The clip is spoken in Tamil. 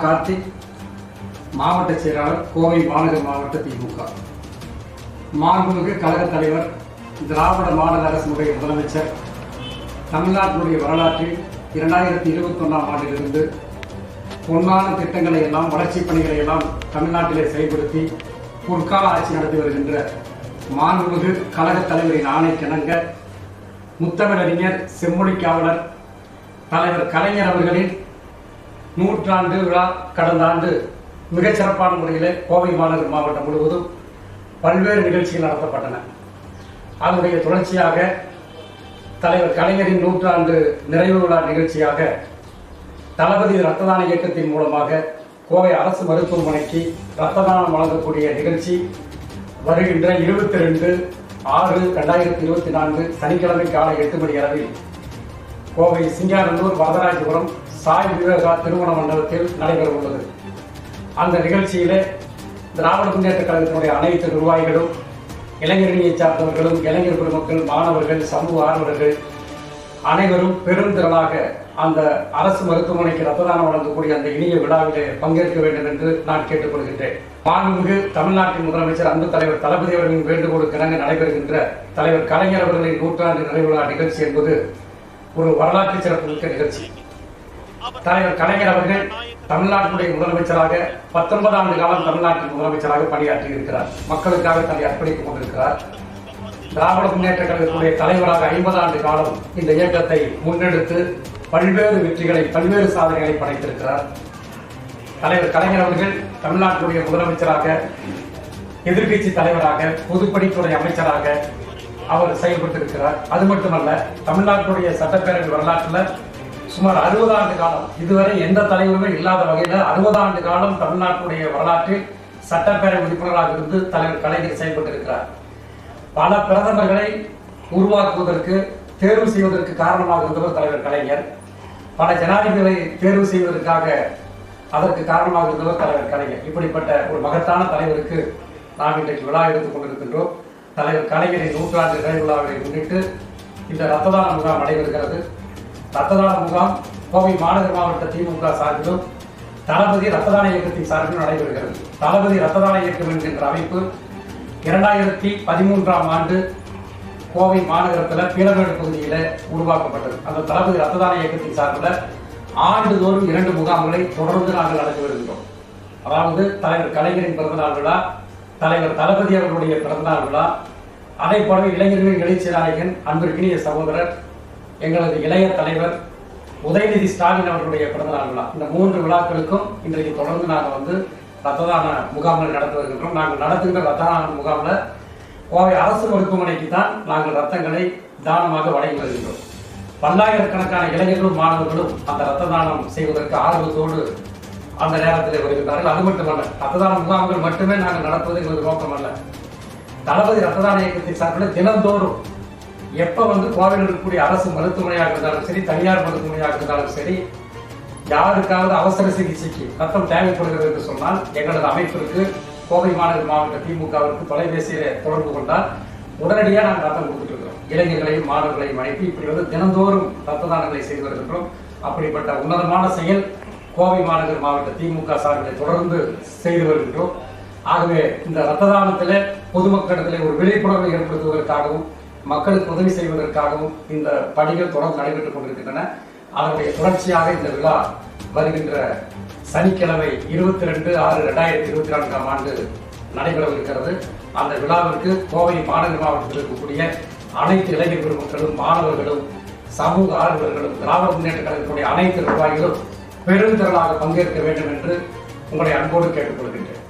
கார்த்தி கார்த்திக் மாவட்ட செயலாளர் கோவை மாநகர் மாவட்ட திமுக. மாண்புமிகு கழகத் தலைவர் திராவிட மாடல் அரசினுடைய முதலமைச்சர் தமிழ்நாட்டினுடைய வரலாற்றில் இரண்டாயிரத்தி இருபத்தி ஒன்றாம் ஆண்டிலிருந்து பொன்னான திட்டங்களை எல்லாம் வளர்ச்சிப் பணிகளை எல்லாம் தமிழ்நாட்டிலே செயல்படுத்தி பொற்கால ஆட்சி நடத்தி வருகின்ற மாண்புமிகு கழகத் தலைவரின் ஆணைக்கிணங்க முத்தமிழறிஞர் செம்மொழி காவலர் தலைவர் கலைஞர் அவர்களின் நூற்றாண்டு விழா கடந்த ஆண்டு மிகச் சிறப்பான முறையில் கோவை மாநகர் மாவட்டம் முழுவதும் பல்வேறு நிகழ்ச்சிகள் நடத்தப்பட்டன. அதனுடைய தொடர்ச்சியாக தலைவர் கலைஞரின் நூற்றாண்டு நிறைவு விழா நிகழ்ச்சியாக தளபதி ரத்ததான இயக்கத்தின் மூலமாக கோவை அரசு மருத்துவமனைக்கு ரத்ததானம் வழங்கக்கூடிய நிகழ்ச்சி வருகின்ற இருபத்தி ரெண்டு ஆறு ரெண்டாயிரத்தி இருபத்தி நான்கு சனிக்கிழமை காலை எட்டு மணி அளவில் கோவை சிங்காரந்தூர் வரதராஜபுரம் சாய் விவேகா திருமண மண்டபத்தில் நடைபெற உள்ளது. அந்த நிகழ்ச்சியிலே திராவிட முன்னேற்ற கழகத்தினுடைய அனைத்து நிர்வாகிகளும் இளைஞரணியை சார்ந்தவர்களும் இளைஞர் பெருமக்கள் மாணவர்கள் சமூக ஆர்வலர்கள் அனைவரும் பெருந்திரளாக அந்த அரசு மருத்துவமனைக்கு ரத்ததானம் வழங்கக்கூடிய அந்த இனிய விழாவிலே பங்கேற்க வேண்டும் என்று நான் கேட்டுக்கொள்கின்றேன். மாண்புமிகு தமிழ்நாட்டின் முதலமைச்சர் அன்பு தலைவர் தளபதி அவர்களின் வேண்டுகோளுக்கு இணங்க நடைபெறுகின்ற தலைவர் கலைஞர் அவர்களின் நூற்றாண்டு நிறைவு நிகழ்ச்சி என்பது ஒரு வரலாற்று சிறப்புமிக்க நிகழ்ச்சி. தலைவர் கலைஞர் அவர்கள் தமிழ்நாட்டுடைய முதலமைச்சராக பத்தொன்பது ஆண்டு காலம் தமிழ்நாட்டின் முதலமைச்சராக பணியாற்றி இருக்கிறார் மக்களுக்காக தன்னை அர்ப்பணித்துக் கொண்டிருக்கிறார். திராவிட முன்னேற்ற கழகத்துடைய தலைவராக ஐம்பது ஆண்டு காலம் இந்த இயக்கத்தை முன்னெடுத்து பல்வேறு வெற்றிகளை பல்வேறு சாதனைகளை படைத்திருக்கிறார். தலைவர் கலைஞர் அவர்கள் தமிழ்நாட்டுடைய முதலமைச்சராக எதிர்க்கட்சி தலைவராக பொதுப்பணித்துறை அமைச்சராக அவர் செயல்பட்டிருக்கிறார். அது மட்டுமல்ல தமிழ்நாட்டுடைய சட்டப்பேரவை வரலாற்றில் சுமார் அறுபது ஆண்டு காலம் இதுவரை எந்த தலைவருமே இல்லாத வகையில் அறுபது ஆண்டு காலம் தமிழ்நாட்டுடைய வரலாற்றில் சட்டப்பேரவை உறுப்பினராக இருந்து தலைவர் கலைஞர் செயல்பட்டிருக்கிறார். பல பிரதமர்களை உருவாக்குவதற்கு தேர்வு செய்வதற்கு காரணமாக இருந்தவர் தலைவர் கலைஞர். பல ஜனாதிபதிகளை தேர்வு செய்வதற்காக அதற்கு காரணமாக இருந்தவர் தலைவர் கலைஞர். இப்படிப்பட்ட ஒரு மகத்தான தலைவருக்கு நாம் இன்றைக்கு விழா எடுத்துக் கொண்டிருக்கின்றோம். தலைவர் கலைஞரின் நூற்றாண்டு நிறைவு விழாவை முன்னிட்டு இந்த ரத்ததான முகாம் நடைபெறுகிறது. ரத்ததான முகாம் கோவை மாநகர் மாவட்ட திமுக சார்பிலும் தளபதி ரத்ததான இயக்கத்தின் சார்பிலும் நடைபெறுகிறது. தளபதி ரத்ததான இயக்கம் என்கின்ற அமைப்பு இரண்டாயிரத்தி பதிமூன்றாம் ஆண்டு கோவை மாநகரத்தில் பீலமேடு பகுதியில் உருவாக்கப்பட்டது. அந்த தளபதி ரத்ததான இயக்கத்தின் சார்பில் ஆண்டுதோறும் இரண்டு முகாம்களை தொடர்ந்து நாங்கள் நடத்தி வருகின்றோம். அதாவது தலைவர் கலைஞரின் பிறந்தநாள் விழா தலைவர் தளபதி அவர்களுடைய பிறந்தநாள் விழா அதை போலவே இளைஞர்களின் எழுச்சி நாயகன் அன்பிற்கினிய சகோதரர் எங்களது இளைய தலைவர் உதயநிதி ஸ்டாலின் அவர்களுடைய பிறந்தநாள் விழா. இந்த மூன்று விழாக்களுக்கும் இன்றைக்கு தொடர்ந்து நாங்கள் வந்து ரத்ததான முகாம்கள் நடத்தி வருகின்றோம். நாங்கள் நடத்துகின்ற ரத்ததான முகாமில் கோவை அரசு மருத்துவமனைக்கு தான் நாங்கள் ரத்தங்களை தானமாக வழங்கி வருகின்றோம். பல்லாயிரக்கணக்கான இளைஞர்களும் மாணவர்களும் அந்த ரத்த தானம் செய்வதற்கு ஆர்வத்தோடு அந்த நேரத்தில் வருகின்றார்கள். அது மட்டுமல்ல ரத்த தான முகாம்கள் மட்டுமே நாங்கள் நடத்துவது எங்களது நோக்கம் அல்ல தளபதி ரத்த தான சார்பில் தினந்தோறும் எப்ப வந்து கோவையில் இருக்கக்கூடிய அரசு மருத்துவமனையாக இருந்தாலும் சரி தனியார் மருத்துவமனையாக இருந்தாலும் சரி யாருக்காவது அவசர சிகிச்சைக்கு ரத்தம் தேவைப்படுகிறது என்று சொன்னால் எங்களது அமைப்பிற்கு கோவை மாநகர் மாவட்ட திமுகவிற்கு தொலைபேசியில தொடர்பு கொண்டால் உடனடியாக நாங்கள் ரத்தம் கொடுத்துட்டு இருக்கிறோம். இளைஞர்களையும் மாணவர்களையும் அனுப்பி இப்படி வந்து தினந்தோறும் ரத்த தானங்களை செய்து வருகின்றோம். அப்படிப்பட்ட உன்னதமான செயல் கோவை மாநகர் மாவட்ட திமுக சார்பில் தொடர்ந்து செய்து வருகின்றோம். ஆகவே இந்த ரத்த தானத்தில் பொதுமக்களிடத்தில் ஒரு விழிப்புணர்வை ஏற்படுத்துவதற்காகவும் மக்களுக்கு உதவி செய்வதற்காகவும் இந்த பணிகள் தொடர்ந்து நடைபெற்றுக் கொண்டிருக்கின்றன. அதனுடைய தொடர்ச்சியாக இந்த விழா வருகின்ற சனிக்கிழமை இருபத்தி ரெண்டு ஆறு ரெண்டாயிரத்தி இருபத்தி நான்காம் ஆண்டு நடைபெறவிருக்கிறது. அந்த விழாவிற்கு கோவை மாநகர மாவட்டத்தில் இருக்கக்கூடிய அனைத்து இளைஞர் பெருமக்களும் மாணவர்களும் சமூக ஆர்வலர்களும் திராவிட முன்னேற்ற கழகத்தினுடைய அனைத்து நிர்வாகிகளும் பெருந்திரளாக பங்கேற்க வேண்டும் என்று உங்களை அன்போடு கேட்டுக்கொள்கின்றேன்.